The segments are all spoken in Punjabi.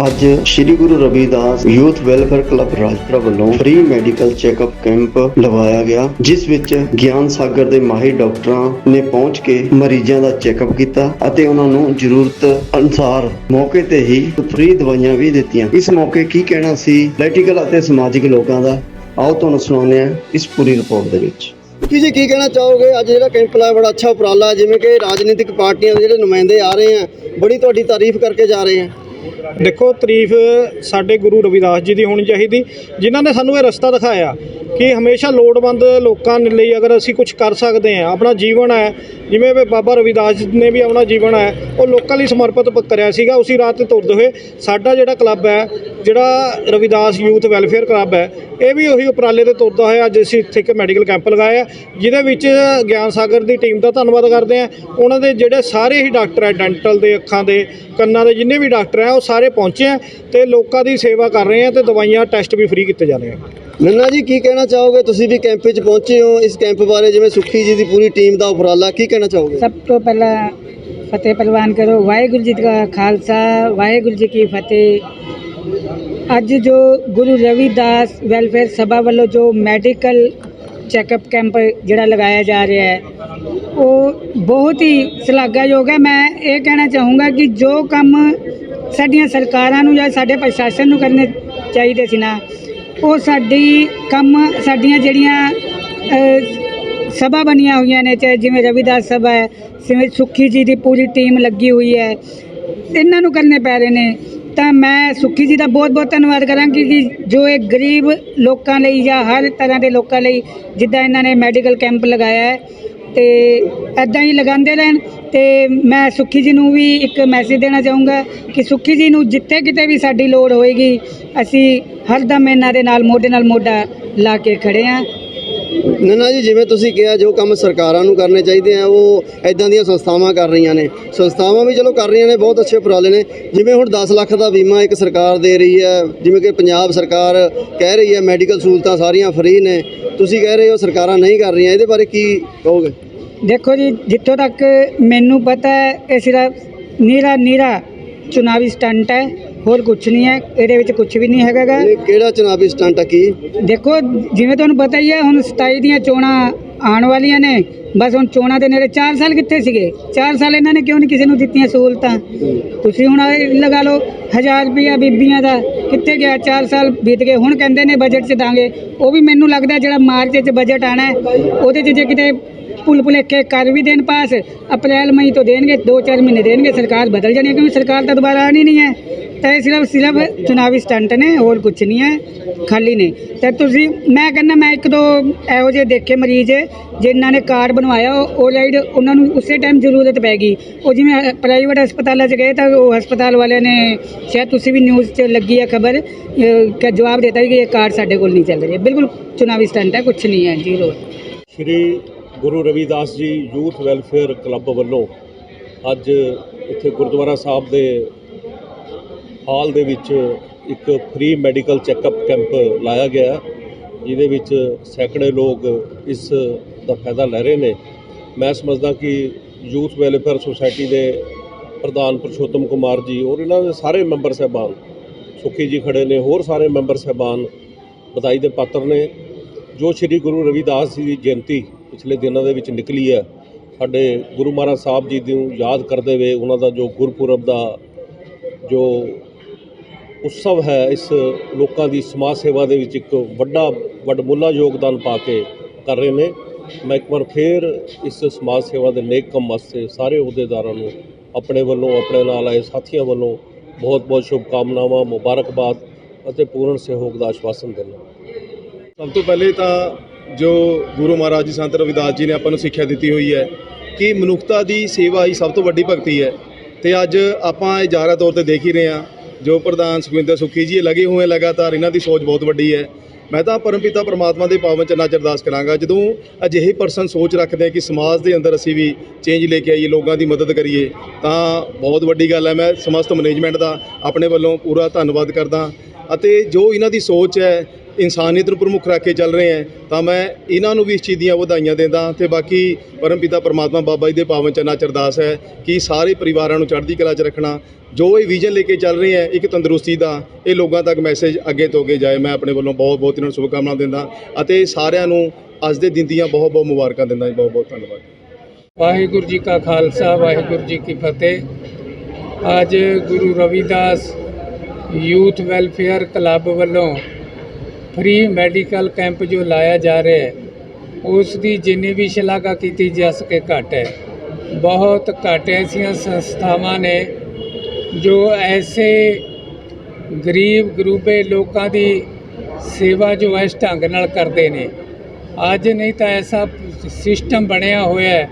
ਅੱਜ Sri Guru Ravidas youth welfare club Rajpura ਵੱਲੋਂ ਫ੍ਰੀ ਮੈਡੀਕਲ ਚੈੱਕਅਪ ਕੈਂਪ ਲਗਾਇਆ ਗਿਆ, ਜਿਸ ਵਿੱਚ ਗਿਆਨ ਸਾਗਰ ਦੇ ਮਾਹਿਰ ਡਾਕਟਰਾਂ ਨੇ ਪਹੁੰਚ ਕੇ ਮਰੀਜ਼ਾਂ ਦਾ ਚੈੱਕਅਪ ਕੀਤਾ ਅਤੇ ਉਹਨਾਂ ਨੂੰ ਜ਼ਰੂਰਤ ਅਨੁਸਾਰ ਮੌਕੇ ਤੇ ਹੀ ਫ੍ਰੀ ਦਵਾਈਆਂ ਵੀ ਦਿੱਤੀਆਂ। ਇਸ ਮੌਕੇ ਕੀ ਕਹਿਣਾ ਸੀ ਪੋਲੀਟੀਕਲ ਅਤੇ ਸਮਾਜਿਕ ਲੋਕਾਂ ਦਾ? ਆਓ ਤੁਹਾਨੂੰ ਸੁਣਾਉਂਦੇ ਹਾਂ ਇਸ ਪੂਰੀ ਰਿਪੋਰਟ ਦੇ ਵਿੱਚ। ਕੀ ਜੀ, ਕੀ ਕਹਿਣਾ ਚਾਹੋਗੇ? ਅੱਜ ਜਿਹੜਾ ਕੈਂਪ ਲਾਇਆ ਬੜਾ ਅੱਛਾ ਉਪਰਾਲਾ ਜਿਵੇਂ ਕਿ ਰਾਜਨੀਤਿਕ ਪਾਰਟੀਆਂ ਦੇ ਜਿਹੜੇ ਨੁਮਾਇੰਦੇ ਆ ਰਹੇ ਆ, ਬੜੀ ਤੁਹਾਡੀ ਤਾਰੀਫ ਕਰਕੇ ਜਾ ਰਹੇ ਆ। ਦੇਖੋ, ਤਾਰੀਫ ਸਾਡੇ ਗੁਰੂ ਰਵਿਦਾਸ ਜੀ ਦੀ ਹੋਣੀ ਚਾਹੀਦੀ, ਜਿਨ੍ਹਾਂ ਨੇ ਸਾਨੂੰ ਇਹ ਰਸਤਾ ਦਿਖਾਇਆ ਕਿ ਹਮੇਸ਼ਾ ਲੋੜਵੰਦ ਲੋਕਾਂ ਲਈ ਅਗਰ ਅਸੀਂ ਕੁਝ ਕਰ ਸਕਦੇ ਹਾਂ, ਆਪਣਾ ਜੀਵਨ ਹੈ, ਜਿਵੇਂ ਵੀ ਬਾਬਾ ਰਵਿਦਾਸ ਜੀ ਨੇ ਵੀ ਆਪਣਾ ਜੀਵਨ ਹੈ, ਉਹ ਲੋਕਾਂ ਲਈ ਸਮਰਪਿਤ ਕਰਿਆ ਸੀਗਾ, ਉਸੇ ਰਾਹ ਤੇ ਤੁਰਦੇ ਹੋਏ ਸਾਡਾ ਜਿਹੜਾ ਕਲੱਬ ਹੈ, ਜਿਹੜਾ ਰਵਿਦਾਸ ਯੂਥ ਵੈਲਫੇਅਰ ਕਲੱਬ ਹੈ, ਇਹ ਵੀ ਉਹੀ ਉਪਰਾਲੇ ਤੇ ਤੁਰਦਾ ਹੋਇਆ, ਅੱਜ ਅਸੀਂ ਇੱਥੇ ਇੱਕ ਮੈਡੀਕਲ ਕੈਂਪ ਲਗਾਇਆ ਜਿਹਦੇ ਵਿੱਚ ਗਿਆਨ ਸਾਗਰ ਦੀ ਟੀਮ ਦਾ ਧੰਨਵਾਦ ਕਰਦੇ ਹਾਂ, ਉਹਨਾਂ ਦੇ ਜਿਹੜੇ ਸਾਰੇ ਹੀ ਡਾਕਟਰ ਹੈ, ਡੈਂਟਲ ਦੇ, ਅੱਖਾਂ ਦੇ, ਕੰਨਾਂ ਦੇ, ਜਿੰਨੇ ਵੀ ਡਾਕਟਰ ਹੈ ਉਹ ਸਾਰੇ ਪਹੁੰਚੇ ਹੈ ਤੇ ਲੋਕਾਂ ਦੀ ਸੇਵਾ ਕਰ ਰਹੇ ਆ ਤੇ ਦਵਾਈਆਂ ਟੈਸਟ ਵੀ ਫ੍ਰੀ ਕੀਤੇ ਜਾ ਰਹੇ ਆ। ਨੰਨਾ ਜੀ ਕੀ ਕਹਿਣਾ ਚਾਹੋਗੇ? ਤੁਸੀਂ ਵੀ ਕੈਂਪ ਵਿੱਚ ਪਹੁੰਚੇ ਹੋ। ਇਸ ਕੈਂਪ ਬਾਰੇ ਜਿਵੇਂ ਸੁੱਖੀ ਜੀ ਦੀ ਪੂਰੀ ਟੀਮ ਦਾ ਉਪਰਾਲਾ ਕੀ ਕਹਿਣਾ ਚਾਹੋਗੇ? ਸਭ ਤੋਂ ਪਹਿਲਾਂ ਫਤਿਹ ਪ੍ਰਵਾਨ ਕਰੋ। ਵਾਹਿਗੁਰੂ ਜੀ ਦਾ ਖਾਲਸਾ ਵਾਹਿਗੁਰੂ ਜੀ ਕੀ ਫਤਿਹ। ਅੱਜ ਜੋ ਗੁਰੂ ਰਵਿਦਾਸ ਵੈਲਫੇਅਰ ਸਭਾ ਵੱਲੋਂ ਜੋ ਮੈਡੀਕਲ ਚੈੱਕਅਪ ਕੈਂਪ ਜਿਹੜਾ ਲਗਾਇਆ ਜਾ ਰਿਹਾ ਹੈ ਉਹ ਬਹੁਤ ਹੀ ਸ਼ਲਾਘਾਯੋਗ ਹੈ। ਮੈਂ ਇਹ ਕਹਿਣਾ ਚਾਹੂੰਗਾ ਕਿ ਜੋ ਕੰਮ ਸਾਡੀਆਂ ਸਰਕਾਰਾਂ ਨੂੰ ਜਾਂ ਸਾਡੇ ਪ੍ਰਸ਼ਾਸਨ ਨੂੰ ਕਰਨੇ ਚਾਹੀਦੇ ਸੀ ਨਾ। ਉਹ ਸਾਡੀ ਕੰਮ, ਸਾਡੀਆਂ ਜਿਹੜੀਆਂ ਸਭਾ ਬਣੀਆਂ ਹੋਈਆਂ ਨੇ, ਚਾਹੇ ਜਿਵੇਂ ਰਵਿਦਾਸ ਸਭਾ ਹੈ, ਜਿਵੇਂ ਸੁੱਖੀ ਜੀ ਦੀ ਪੂਰੀ ਟੀਮ ਲੱਗੀ ਹੋਈ ਹੈ, ਇਹਨਾਂ ਨੂੰ ਕਰਨੇ ਪੈ ਰਹੇ ਨੇ। ਤਾਂ ਮੈਂ ਸੁੱਖੀ ਜੀ ਦਾ ਬਹੁਤ ਬਹੁਤ ਧੰਨਵਾਦ ਕਰਾਂਗੀ ਕਿ ਜੋ ਇਹ ਗਰੀਬ ਲੋਕਾਂ ਲਈ ਜਾਂ ਹਰ ਤਰ੍ਹਾਂ ਦੇ ਲੋਕਾਂ ਲਈ ਜਿੱਦਾਂ ਇਹਨਾਂ ਨੇ ਮੈਡੀਕਲ ਕੈਂਪ ਲਗਾਇਆ ਹੈ ਤੇ ਐਦਾਂ ਹੀ ਲਗਾਉਂਦੇ ਰਹਿਣ ਤੇ ਮੈਂ ਸੁੱਖੀ ਜੀ ਨੂੰ ਵੀ ਇੱਕ ਮੈਸੇਜ ਦੇਣਾ ਚਾਹੂੰਗਾ ਕਿ ਸੁੱਖੀ ਜੀ ਨੂੰ ਜਿੱਥੇ ਕਿਤੇ ਵੀ ਸਾਡੀ ਲੋੜ ਹੋਏਗੀ, ਅਸੀਂ ਹਰਦਮ ਇਹਨਾਂ ਦੇ ਨਾਲ, ਮੋਢੇ ਨਾਲ ਮੋਢਾ ਲਾ ਕੇ ਖੜੇ ਹਾਂ ਨੰਨਾ ਜੀ, ਜਿਵੇਂ ਤੁਸੀਂ ਕਿਹਾ, ਜੋ ਕੰਮ ਸਰਕਾਰਾਂ ਨੂੰ ਕਰਨੇ ਚਾਹੀਦੇ ਆ, ਉਹ ਐਦਾਂ ਦੀਆਂ ਸੰਸਥਾਵਾਂ ਕਰ ਰਹੀਆਂ ਨੇ। ਸੰਸਥਾਵਾਂ ਵੀ ਚਲੋ ਕਰ ਰਹੀਆਂ ਨੇ, ਬਹੁਤ ਅੱਛੇ ਉਪਰਾਲੇ ਨੇ। ਜਿਵੇਂ ਹੁਣ 10 ਲੱਖ ਦਾ ਬੀਮਾ ਇੱਕ ਸਰਕਾਰ ਦੇ ਰਹੀ ਹੈ, ਜਿਵੇਂ ਕਿ ਪੰਜਾਬ ਸਰਕਾਰ ਕਹਿ ਰਹੀ ਹੈ, ਮੈਡੀਕਲ ਸਹੂਲਤਾਂ ਸਾਰੀਆਂ ਫ੍ਰੀ ਨੇ। ਤੁਸੀਂ ਕਹਿ ਰਹੇ ਹੋ ਸਰਕਾਰਾਂ ਨਹੀਂ ਕਰ ਰਹੀਆਂ, ਇਹਦੇ ਬਾਰੇ ਕੀ ਕਹੋਗੇ? ਦੇਖੋ ਜੀ ਜਿੱਥੋਂ ਤੱਕ ਮੈਨੂੰ ਪਤਾ ਹੈ ਇਹ ਸਿਰਫ ਨੀਰਾ ਨੀਰਾ ਚੁਣਾਵੀ ਸਟੰਟ ਹੈ ਹੋਰ ਕੁਝ ਨਹੀਂ ਹੈ ਇਹਦੇ ਵਿੱਚ ਕੁਝ ਵੀ ਨਹੀਂ ਹੈਗਾ ਗਾ। ਇਹ ਕਿਹੜਾ ਚੁਣਾਵੀ ਸਟੰਟ ਆ ਕੀ? ਦੇਖੋ ਜਿਵੇਂ ਤੁਹਾਨੂੰ ਪਤਾ ਹੀ ਹੈ ਹੁਣ 27 ਦੀਆਂ ਚੋਣਾਂ ਆਉਣ ਵਾਲੀਆਂ ਨੇ ਬਸ ਹੁਣ ਚੋਣਾਂ ਦੇ ਨੇੜੇ 4 ਸਾਲ ਕਿੱਥੇ ਸੀਗੇ? 4 ਸਾਲ ਇਹਨਾਂ ਨੇ ਕਿਉਂ ਨਹੀਂ ਕਿਸੇ ਨੂੰ ਦਿੱਤੀਆਂ ਸਹੂਲਤਾਂ? ਤੁਸੀਂ ਹੁਣ ਲਗਾ ਲਓ 1000 ਰੁਪਇਆ ਬੀਬੀਆਂ ਦਾ ਕਿੱਥੇ ਗਿਆ? 4 ਸਾਲ ਬੀਤ ਗਏ ਹੁਣ ਕਹਿੰਦੇ ਨੇ ਬਜਟ 'ਚ ਦਾਂਗੇ। ਉਹ ਵੀ ਮੈਨੂੰ ਲੱਗਦਾ ਜਿਹੜਾ ਮਾਰਚ 'ਚ ਬਜਟ ਆਣਾ ਉਹਦੇ 'ਚ ਜੇ ਕਿਤੇ ਪੁੱਲ ਭੁਲੇਖੇ ਕਰ ਵੀ ਦੇਣ ਪਾਸ, ਅਪ੍ਰੈਲ ਮਈ ਤੋਂ ਦੇਣਗੇ 2-4 ਮਹੀਨੇ ਦੇਣਗੇ, ਸਰਕਾਰ ਬਦਲ ਜਾਣੀ ਹੈ ਕਿਉਂਕਿ ਸਰਕਾਰ ਤਾਂ ਦੁਬਾਰਾ ਆਣੀ ਨਹੀਂ ਹੈ। ਤਾਂ ਇਹ ਸਿਰਫ ਸਿਰਫ ਚੁਣਾਵੀ ਸਟੰਟ ਨੇ, ਹੋਰ ਕੁਝ ਨਹੀਂ ਹੈ, ਖਾਲੀ ਨੇ। ਤਾਂ ਤੁਸੀਂ, ਮੈਂ ਕਹਿੰਦਾ, ਮੈਂ ਇੱਕ ਦੋ ਇਹੋ ਜਿਹੇ ਦੇਖੇ ਮਰੀਜ਼, ਜਿਨ੍ਹਾਂ ਨੇ ਕਾਰਡ ਬਣਵਾਇਆ, ਉਹ ਰਾਈਡ ਉਹਨਾਂ ਨੂੰ ਉਸੇ ਟਾਈਮ ਜ਼ਰੂਰਤ ਪੈ ਗਈ। ਉਹ ਜਿਵੇਂ ਪ੍ਰਾਈਵੇਟ ਹਸਪਤਾਲਾਂ 'ਚ ਗਏ ਤਾਂ ਉਹ ਹਸਪਤਾਲ ਵਾਲਿਆਂ ਨੇ ਸ਼ਾਇਦ ਤੁਸੀਂ ਵੀ ਨਿਊਜ਼ 'ਚ ਲੱਗੀ ਹੈ ਖਬਰ ਕਿ ਜਵਾਬ ਦਿੱਤਾ ਕਿ ਇਹ ਕਾਰਡ ਸਾਡੇ ਕੋਲ ਨਹੀਂ ਚੱਲ ਰਿਹਾ। ਬਿਲਕੁਲ ਚੁਣਾਵੀ ਸਟੰਟ ਹੈ ਕੁਝ ਨਹੀਂ ਹੈ zero Shri Guru Ravidas ji youth welfare club ਵੱਲੋਂ ਅੱਜ ਇੱਥੇ ਗੁਰਦੁਆਰਾ ਸਾਹਿਬ ਦੇ ਹਾਲ ਦੇ ਵਿੱਚ ਇੱਕ ਫ੍ਰੀ ਮੈਡੀਕਲ ਚੈੱਕਅਪ ਕੈਂਪ ਲਾਇਆ ਗਿਆ ਜਿਹਦੇ ਵਿੱਚ ਸੈਂਕੜੇ ਲੋਕ ਇਸ ਦਾ ਫਾਇਦਾ ਲੈ ਰਹੇ ਨੇ। ਮੈਂ ਸਮਝਦਾ ਕਿ ਯੂਥ ਵੈਲਫੇਅਰ ਸੁਸਾਇਟੀ ਦੇ ਪ੍ਰਧਾਨ ਪੁਰਸ਼ੋਤਮ ਕੁਮਾਰ ਜੀ ਔਰ ਇਹਨਾਂ ਦੇ ਸਾਰੇ ਮੈਂਬਰ ਸਹਿਬਾਨ, ਸੁਖੀ ਜੀ ਖੜੇ ਨੇ, ਹੋਰ ਸਾਰੇ ਮੈਂਬਰ ਸਹਿਬਾਨ, ਵਧਾਈ ਦੇ ਪਾਤਰ ਨੇ। ਜੋ ਸ੍ਰੀ ਗੁਰੂ ਰਵਿਦਾਸ ਜੀ ਦੀ ਜਯੰਤੀ ਪਿਛਲੇ ਦਿਨਾਂ ਦੇ ਵਿੱਚ ਨਿਕਲੀ ਹੈ। ਸਾਡੇ ਗੁਰੂ ਮਹਾਰਾਜ ਸਾਹਿਬ ਜੀ ਨੂੰ ਯਾਦ ਕਰਦੇ ਹੋਏ ਉਹਨਾਂ ਦਾ ਜੋ ਗੁਰਪੁਰਬ ਦਾ ਜੋ ਉਤਸਵ ਹੈ, ਇਸ ਲੋਕਾਂ ਦੀ ਸਮਾਜ ਸੇਵਾ ਦੇ ਵਿੱਚ ਇੱਕ ਵੱਡਾ ਵੱਡਮੁੱਲਾ ਯੋਗਦਾਨ ਪਾ ਕੇ ਕਰ ਰਹੇ ਨੇ। ਮੈਂ ਇੱਕ ਵਾਰ ਫੇਰ ਇਸ ਸਮਾਜ ਸੇਵਾ ਦੇ ਨੇਕ ਕੰਮ ਵਾਸਤੇ ਸਾਰੇ ਅਹੁਦੇਦਾਰਾਂ ਨੂੰ, ਆਪਣੇ ਵੱਲੋਂ, ਆਪਣੇ ਨਾਲ ਆਏ ਸਾਥੀਆਂ ਵੱਲੋਂ ਬਹੁਤ ਬਹੁਤ ਸ਼ੁਭਕਾਮਨਾਵਾਂ, ਮੁਬਾਰਕਬਾਦ ਅਤੇ ਪੂਰਨ ਸਹਿਯੋਗ ਦਾ ਆਸ਼ਵਾਸਨ ਦਿੰਦਾ ਸਭ ਤੋਂ ਪਹਿਲੇ ਤਾਂ ਜੋ ਗੁਰੂ ਮਹਾਰਾਜ ਜੀ, ਸੰਤ ਰਵਿਦਾਸ ਜੀ ਨੇ ਆਪਾਂ ਨੂੰ ਸਿੱਖਿਆ ਦਿੱਤੀ ਹੋਈ ਹੈ ਕਿ ਮਨੁੱਖਤਾ ਦੀ ਸੇਵਾ ਹੀ ਸਭ ਤੋਂ ਵੱਡੀ ਭਗਤੀ ਹੈ। ਤੇ ਅੱਜ ਆਪਾਂ ਇਹ ਜ਼ਾਹਰਾ ਤੌਰ ਤੇ ਦੇਖ ਹੀ ਰਹੇ ਹਾਂ, ਜੋ ਪ੍ਰਧਾਨ ਸੁਖਵਿੰਦਰ ਸੁਖੀ ਜੀ ਲੱਗੇ ਹੋਏ ਲਗਾਤਾਰ, ਇਹਨਾਂ ਦੀ ਸੋਚ ਬਹੁਤ ਵੱਡੀ ਹੈ। ਮੈਂ ਤਾਂ ਪਰਮਪਿਤਾ ਪਰਮਾਤਮਾ ਦੇ ਪਾਵਨ ਚਰਨਾਂ 'ਚ ਅਰਦਾਸ ਕਰਾਂਗਾ, ਜਦੋਂ ਅਜਿਹੇ ਪਰਸਨ ਸੋਚ ਰੱਖਦੇ ਆ ਕਿ ਸਮਾਜ ਦੇ ਅੰਦਰ ਅਸੀਂ ਵੀ ਚੇਂਜ ਲੈ ਕੇ ਆਈਏ, ਲੋਕਾਂ ਦੀ ਮਦਦ ਕਰੀਏ, ਤਾਂ ਬਹੁਤ ਵੱਡੀ ਗੱਲ ਹੈ। ਮੈਂ ਸਮਸਤ ਮੈਨੇਜਮੈਂਟ ਦਾ ਆਪਣੇ ਵੱਲੋਂ ਪੂਰਾ ਧੰਨਵਾਦ ਕਰਦਾ। ਅਤੇ ਜੋ ਇਹਨਾਂ ਦੀ ਸੋਚ ਹੈ, ਇਨਸਾਨੀਅਤ ਨੂੰ ਪ੍ਰਮੁੱਖ ਰੱਖ ਕੇ ਚੱਲ ਰਹੇ ਹੈ, ਤਾਂ ਮੈਂ ਇਹਨਾਂ ਨੂੰ ਵੀ ਇਸ ਚੀਜ਼ ਦੀਆਂ ਵਧਾਈਆਂ ਦਿੰਦਾ ਤੇ ਬਾਕੀ ਪਰਮਪਿਤਾ ਪਰਮਾਤਮਾ ਬਾਬਾ ਜੀ ਦੇ ਪਾਵਨ ਚਰਨਾਂ ਚ ਅਰਦਾਸ ਹੈ ਕਿ ਸਾਰੇ ਪਰਿਵਾਰਾਂ ਨੂੰ ਚੜ੍ਹਦੀ ਕਲਾ 'ਚ ਰੱਖਣਾ। ਜੋ ਇਹ ਵਿਜ਼ਨ ਲੈ ਕੇ ਚੱਲ ਰਹੇ ਹੈ, ਇੱਕ ਤੰਦਰੁਸਤੀ ਦਾ, ਇਹ ਲੋਕਾਂ ਤੱਕ ਮੈਸੇਜ ਅੱਗੇ ਤੋਂ ਅੱਗੇ ਜਾਏ, ਮੈਂ ਆਪਣੇ ਵੱਲੋਂ ਬਹੁਤ ਬਹੁਤ ਇਹਨਾਂ ਨੂੰ ਸ਼ੁਭਕਾਮਨਾਵਾਂ ਦਿੰਦਾ ਅਤੇ ਸਾਰਿਆਂ ਨੂੰ ਅੱਜ ਦੇ ਦਿਨ ਦੀਆਂ ਬਹੁਤ ਬਹੁਤ ਮੁਬਾਰਕਾਂ ਦਿੰਦਾ ਜੀ, ਬਹੁਤ ਬਹੁਤ ਧੰਨਵਾਦ। ਵਾਹਿਗੁਰੂ ਜੀ ਕਾ ਖਾਲਸਾ, ਵਾਹਿਗੁਰੂ ਜੀ ਕੀ ਫਤਿਹ। ਅੱਜ Guru Ravidas youth welfare club ਵੱਲੋਂ ਫ੍ਰੀ ਮੈਡੀਕਲ ਕੈਂਪ ਜੋ ਲਾਇਆ ਜਾ ਰਿਹਾ ਹੈ, ਉਸ ਦੀ ਜਿੰਨੀ ਵੀ ਸ਼ਲਾਘਾ ਕੀਤੀ ਜਾ ਸਕੇ ਘੱਟ ਹੈ। ਬਹੁਤ ਘੱਟ ਐਸੀਆਂ ਸੰਸਥਾਵਾਂ ਨੇ ਜੋ ਐਸੇ ਗਰੀਬ, ਗਰੂਬੇ ਲੋਕਾਂ ਦੀ ਸੇਵਾ ਜੋ ਇਸ ਢੰਗ ਨਾਲ ਕਰਦੇ ਨੇ। ਅੱਜ ਨਹੀਂ ਤਾਂ ਐਸਾ ਸਿਸਟਮ ਬਣਿਆ ਹੋਇਆ ਹੈ,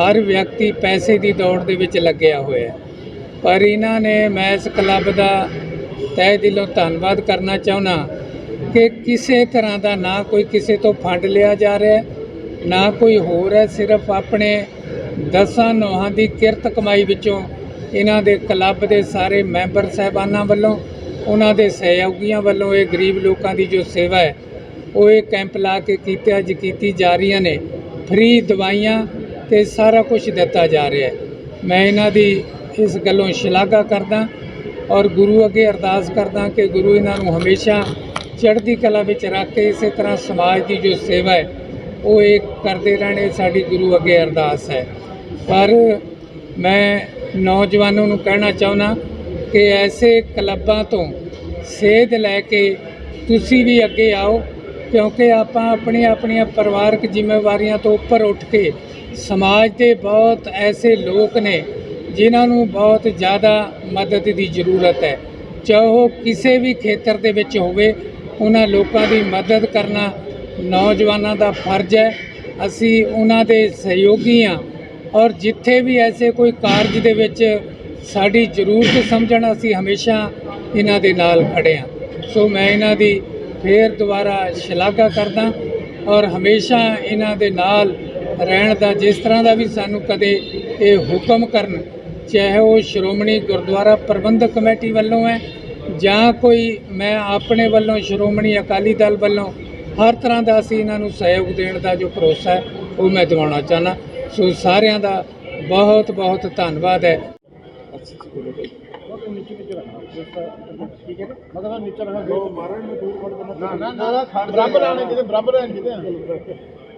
ਹਰ ਵਿਅਕਤੀ ਪੈਸੇ ਦੀ ਦੌੜ ਦੇ ਵਿੱਚ ਲੱਗਿਆ ਹੋਇਆ ਪਰ ਇਹਨਾਂ ਨੇ ਮੈਸ ਕਲੱਬ ਦਾ ਤਹਿ ਦਿਲੋਂ ਧੰਨਵਾਦ ਕਰਨਾ ਚਾਹੁੰਦਾ ਕਿ ਕਿਸੇ ਤਰ੍ਹਾਂ ਦਾ ਨਾ ਕੋਈ ਕਿਸੇ ਤੋਂ ਫੰਡ ਲਿਆ ਜਾ ਰਿਹਾ ਨਾ ਕੋਈ ਹੋਰ ਹੈ, ਸਿਰਫ ਆਪਣੇ ਦਸਾਂ ਨੋਹਾਂ ਦੀ ਕਿਰਤ ਕਮਾਈ ਵਿੱਚੋਂ ਇਹਨਾਂ ਦੇ ਕਲੱਬ ਦੇ ਸਾਰੇ ਮੈਂਬਰ ਸਹਿਬਾਨਾਂ ਵੱਲੋਂ, ਉਹਨਾਂ ਦੇ ਸਹਿਯੋਗੀਆਂ ਵੱਲੋਂ ਇਹ ਗਰੀਬ ਲੋਕਾਂ ਦੀ ਜੋ ਸੇਵਾ ਹੈ, ਉਹ ਇਹ ਕੈਂਪ ਲਾ ਕੇ ਕੀਤੀ ਅੱਜ ਕੀਤੀ ਜਾ ਰਹੀਆਂ ਨੇ। ਫ੍ਰੀ ਦਵਾਈਆਂ ਤੇ ਸਾਰਾ ਕੁਝ ਦਿੱਤਾ ਜਾ ਰਿਹਾ ਹੈ। ਮੈਂ ਇਹਨਾਂ ਦੀ ਇਸ ਗੱਲੋਂ ਸ਼ਲਾਘਾ ਕਰਦਾ ਔਰ ਗੁਰੂ ਅੱਗੇ ਅਰਦਾਸ ਕਰਦਾ ਕਿ ਗੁਰੂ ਇਹਨਾਂ ਨੂੰ ਹਮੇਸ਼ਾ ਚੜ੍ਹਦੀ ਕਲਾ ਵਿੱਚ ਰੱਖ ਕੇ ਇਸੇ ਤਰ੍ਹਾਂ ਸਮਾਜ ਦੀ ਜੋ ਸੇਵਾ ਹੈ, ਉਹ ਇਹ ਕਰਦੇ ਰਹਿਣ ਸਾਡੀ ਗੁਰੂ ਅੱਗੇ ਅਰਦਾਸ ਹੈ। ਪਰ ਮੈਂ ਨੌਜਵਾਨਾਂ ਨੂੰ ਕਹਿਣਾ ਚਾਹੁੰਦਾ ਕਿ ਐਸੇ ਕਲੱਬਾਂ ਤੋਂ ਸੇਧ ਲੈ ਕੇ ਤੁਸੀਂ ਵੀ ਅੱਗੇ ਆਓ, ਕਿਉਂਕਿ ਆਪਾਂ ਆਪਣੀਆਂ ਆਪਣੀਆਂ ਪਰਿਵਾਰਕ ਜ਼ਿੰਮੇਵਾਰੀਆਂ ਤੋਂ ਉੱਪਰ ਉੱਠ ਕੇ ਸਮਾਜ ਦੇ ਬਹੁਤ ਐਸੇ ਲੋਕ ਨੇ ਜਿਨ੍ਹਾਂ ਨੂੰ ਬਹੁਤ ਜ਼ਿਆਦਾ ਮਦਦ ਦੀ ਜ਼ਰੂਰਤ ਹੈ। ਚਾਹੇ ਉਹ ਕਿਸੇ ਵੀ ਖੇਤਰ ਦੇ ਵਿੱਚ ਹੋਵੇ, ਉਹਨਾਂ ਲੋਕਾਂ ਦੀ ਮਦਦ ਕਰਨਾ ਨੌਜਵਾਨਾਂ ਦਾ ਫਰਜ਼ ਹੈ। ਅਸੀਂ ਉਹਨਾਂ ਦੇ ਸਹਿਯੋਗੀ ਹਾਂ ਔਰ ਜਿੱਥੇ ਵੀ ਐਸੇ ਕੋਈ ਕਾਰਜ ਦੇ ਵਿੱਚ ਸਾਡੀ ਜ਼ਰੂਰਤ ਸਮਝਣ, ਅਸੀਂ ਹਮੇਸ਼ਾ ਇਹਨਾਂ ਦੇ ਨਾਲ ਖੜੇ ਹਾਂ। ਸੋ ਮੈਂ ਇਹਨਾਂ ਦੀ ਫੇਰ ਦੁਬਾਰਾ ਸ਼ਲਾਘਾ ਕਰਦਾ ਔਰ ਹਮੇਸ਼ਾ ਇਹਨਾਂ ਦੇ ਨਾਲ ਰਹਿਣ ਦਾ, ਜਿਸ ਤਰ੍ਹਾਂ ਦਾ ਵੀ ਸਾਨੂੰ ਕਦੇ ਇਹ ਹੁਕਮ ਕਰਨ ਚਾਹੇ ਉਹ ਸ਼੍ਰੋਮਣੀ ਗੁਰਦੁਆਰਾ ਪ੍ਰਬੰਧਕ ਕਮੇਟੀ ਵੱਲੋਂ ਹੈ ਜਾਂ ਕੋਈ ਮੈਂ ਆਪਣੇ ਵੱਲੋਂ ਸ਼੍ਰੋਮਣੀ ਅਕਾਲੀ ਦਲ ਵੱਲੋਂ ਹਰ ਤਰ੍ਹਾਂ ਦਾ ਅਸੀਂ ਇਹਨਾਂ ਨੂੰ ਸਹਿਯੋਗ ਦੇਣ ਦਾ ਜੋ ਭਰੋਸਾ ਹੈ ਉਹ ਮੈਂ ਦਿਵਾਉਣਾ ਚਾਹੁੰਦਾ। ਸੋ ਸਾਰਿਆਂ ਦਾ ਬਹੁਤ ਬਹੁਤ ਧੰਨਵਾਦ ਹੈ। ਬਰਾਬਰ ਆਣੇ ਜਿਹਦੇ ਬਰਾਬਰ ਆਣੇ ਜਿਹਦੇ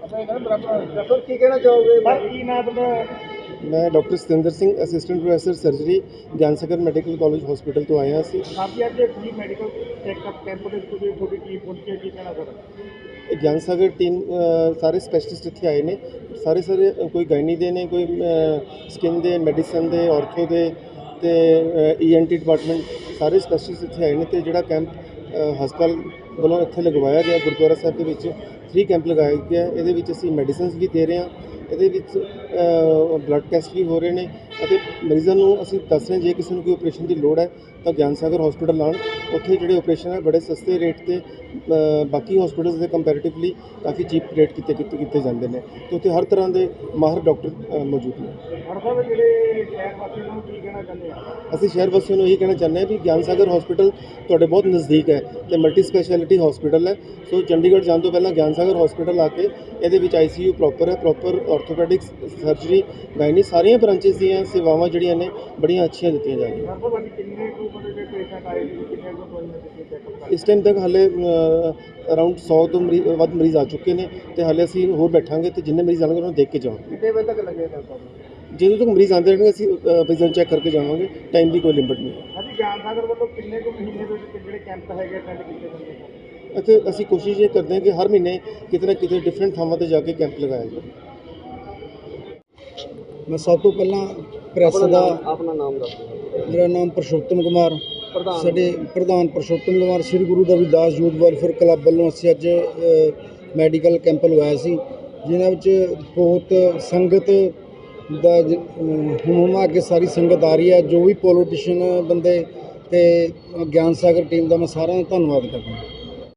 ਅੱਛਾ ਇਹ ਕਹਿੰਦੇ ਬਰਾਬਰ ਦੱਸੋ ਕੀ ਕਹਿਣਾ ਚਾਹੋਗੇ? ਕੀ ਨਾਮ ਤੁਹਾਡਾ? ਮੈਂ doctor Satinder Singh assistant professor surgery Gyansagar medical college hospital ਤੋਂ ਆਇਆ ਸੀ। ਕਾਫੀ ਅੱਜ ਫ੍ਰੀ ਮੈਡੀਕਲ ਚੈੱਕਅਪ ਕੈਂਪ ਦੇ ਵਿੱਚ ਤੁਸੀਂ ਤੁਹਾਡੀ ਟੀਮ ਪਹੁੰਚੀ ਕੀ ਕਹਿਣਾ ਇਹ ਗਿਆਨਸਾਗਰ ਟੀਮ ਸਾਰੇ ਸਪੈਸ਼ਲਿਸਟ ਇੱਥੇ ਆਏ ਨੇ। ਸਾਰੇ ਸਾਰੇ ਕੋਈ ਗਾਇਨੀ ਦੇ ਨੇ ਕੋਈ ਸਕਿਨ ਦੇ ਮੈਡੀਸਨ ਦੇ ਆਰਥੋ ਦੇ ਤੇ ਈਐਨਟੀ ਡਿਪਾਰਟਮੈਂਟ ਸਾਰੇ ਸਪੈਸ਼ਲਿਸਟ ਇੱਥੇ ਆਏ ਨੇ ਤੇ ਜਿਹੜਾ ਕੈਂਪ ਹਸਪਤਾਲ ਵੱਲੋਂ ਇੱਥੇ ਲਗਵਾਇਆ ਗਿਆ ਗੁਰਦੁਆਰਾ ਸਾਹਿਬ ਦੇ ਵਿੱਚ ਫ੍ਰੀ ਕੈਂਪ ਲਗਾਇਆ ਗਿਆ। ਇਹਦੇ ਵਿੱਚ ਅਸੀਂ ਮੈਡੀਸਿਨਸ ਵੀ ਦੇ ਰਹੇ ਹਾਂ। ਇਹਦੇ ਵਿੱਚ ਬਲੱਡ ਟੈਸਟ ਵੀ ਹੋ ਰਹੇ ਨੇ ਅਤੇ ਮਰੀਜ਼ਾਂ ਨੂੰ ਅਸੀਂ ਦੱਸ ਰਹੇ ਜੇ ਕਿਸੇ ਨੂੰ ਕੋਈ ਆਪਰੇਸ਼ਨ ਦੀ ਲੋੜ ਹੈ ਤਾਂ ਗਿਆਨ ਸਾਗਰ ਹਸਪੀਟਲ ਆਉਣ ਉੱਥੇ ਜਿਹੜੇ ਆਪਰੇਸ਼ਨ ਹੈ ਬੜੇ ਸਸਤੇ ਰੇਟ ਤੇ ਬਾਕੀ ਹਸਪੀਟਲਸ ਦੇ ਕੰਪੈਰੀਟਿਵਲੀ ਕਾਫੀ ਚੀਪ ਰੇਟ ਕੀਤੇ ਕੀਤੇ ਕੀਤੇ ਜਾਂਦੇ ਨੇ ਤੇ ਉੱਥੇ ਹਰ ਤਰ੍ਹਾਂ ਦੇ ਮਾਹਰ ਡਾਕਟਰ ਮੌਜੂਦ ਨੇ। ਹਰ ਸਾਹਿਬ ਜਿਹੜੇ ਸ਼ਹਿਰ ਵਾਸੀਆਂ ਨੂੰ ਕੀ ਕਹਿਣਾ ਚਾਹੁੰਦੇ ਆ? ਅਸੀਂ ਸ਼ਹਿਰ ਵਾਸੀਆਂ ਨੂੰ ਇਹੀ ਕਹਿਣਾ ਚਾਹੁੰਦੇ ਹਾਂ ਵੀ ਗਿਆਨਸਾਗਰ ਹਸਪੀਟਲ ਤੁਹਾਡੇ ਬਹੁਤ ਨਜ਼ਦੀਕ ਹੈ ਤੇ ਮਲਟੀ ਸਪੈਸ਼ਲਿਟੀ ਹਸਪੀਟਲ ਹੈ। ਸੋ ਚੰਡੀਗੜ੍ਹ ਜਾਣ ਤੋਂ ਪਹਿਲਾਂ ਗਿਆਨਸਾਗਰ ਹਸਪੀਟਲ ਆ ਕੇ ਇਹਦੇ ਵਿੱਚ ਆਈਸੀਯੂ ਪ੍ਰੋਪਰ ਹੈ ਪ੍ਰੋਪਰ ਆਰਥੋਪੈਡਿਕਸ ਸਰਜਰੀ ਗਾਇਨੀ ਸਾਰੀਆਂ ਬ੍ਰਾਂਚਸ ਦੀਆਂ ਸੇਵਾਵਾਂ ਜਿਹੜੀਆਂ ਨੇ ਬੜੀਆਂ ਅੱਛੀਆਂ ਦਿੱਤੀਆਂ ਜਾ ਰਹੀਆਂ ਹਰ ਸਾਹਿਬ ਅੱਜ ਕਿੰਨੇ ਕੁ ਬੰਦੇ ਦੇ ਪੇਸ਼ੈਂਟ ਆਏ ਸੀ ਕਿੰਨੇ ਕੁ ਦਵਾਈਆਂ ਦਿੱਤੀਆਂ ਚੈੱਕਅਪ ਕਰ ਇਸ ਟਾਈਮ ਤੱਕ ਹਾਲੇ ਅਰਾਊਂਡ 100 ਤੋਂ ਮਰੀਜ਼ ਵੱਧ ਮਰੀਜ਼ ਆ ਚੁੱਕੇ ਨੇ ਤੇ ਹਾਲੇ ਅਸੀਂ ਹੋਰ ਬੈਠਾਂਗੇ ਤੇ ਜਿੰਨੇ ਮਰੀਜ਼ ਆਣਗੇ ਉਹਨਾਂ ਨੂੰ ਦੇਖ ਕੇ ਜਾਵਾਂਗੇ। ਕਿੰਨੇ ਵਜੇ ਤੱਕ ਲੱਗੇ ਕੈਂਪ ਜਦੋਂ ਤੱਕ ਮਰੀਜ਼ ਆਉਂਦੇ ਰਹਿਣਗੇ ਅਸੀਂ ਵਿਜ਼ਨ ਚੈੱਕ ਕਰਕੇ ਜਾਵਾਂਗੇ ਟਾਈਮ ਦੀ ਕੋਈ ਲਿਮਿਟ ਨਹੀਂ। ਹੈ ਅਸੀਂ ਗਿਆਨ ਸਾਗਰ ਵੱਲੋਂ ਕਿੰਨੇ ਕੁ ਮਹੀਨੇ ਦੇ ਵਿੱਚ ਜਿਹੜੇ ਕੈਂਪ ਹੈਗੇ ਅਟੈਂਡ ਕੀਤੇ ਜਾਂਦੇ ਅਤੇ ਅਸੀਂ ਕੋਸ਼ਿਸ਼ ਇਹ ਕਰਦੇ ਹਾਂ ਕਿ ਹਰ ਮਹੀਨੇ ਕਿਤੇ ਨਾ ਕਿਤੇ ਡਿਫਰੈਂਟ ਥਾਵਾਂ ਤੇ ਜਾ ਕੇ ਕੈਂਪ ਲਗਾਇਆ ਜਾਵੇ। ਮੈਂ ਸਭ ਤੋਂ ਪਹਿਲਾਂ ਪ੍ਰੈਸ ਦਾ ਆਪਣਾ ਨਾਮ ਦੱਸੋ ਮੇਰਾ ਨਾਮ ਪਰਸ਼ੋਤਮ ਕੁਮਾਰ। ਸਾਡੇ ਪ੍ਰਧਾਨ Parshotam Kumar, Sri Guru Ravidas youth welfare club ਵੱਲੋਂ ਅਸੀਂ ਅੱਜ ਮੈਡੀਕਲ ਕੈਂਪ ਲਵਾਇਆ ਸੀ, ਜਿਨ੍ਹਾਂ ਵਿੱਚ ਬਹੁਤ ਸੰਗਤ ਦਾ ਜ- ਹੁਣ ਅੱਗੇ ਸਾਰੀ ਸੰਗਤ ਆ ਰਹੀ ਹੈ। ਜੋ ਵੀ ਪੋਲੀਟੀਸ਼ੀਅਨ ਬੰਦੇ ਤੇ ਗਿਆਨ ਸਾਗਰ ਟੀਮ ਦਾ ਮੈਂ ਸਾਰਿਆਂ ਦਾ ਧੰਨਵਾਦ ਕਰਦਾ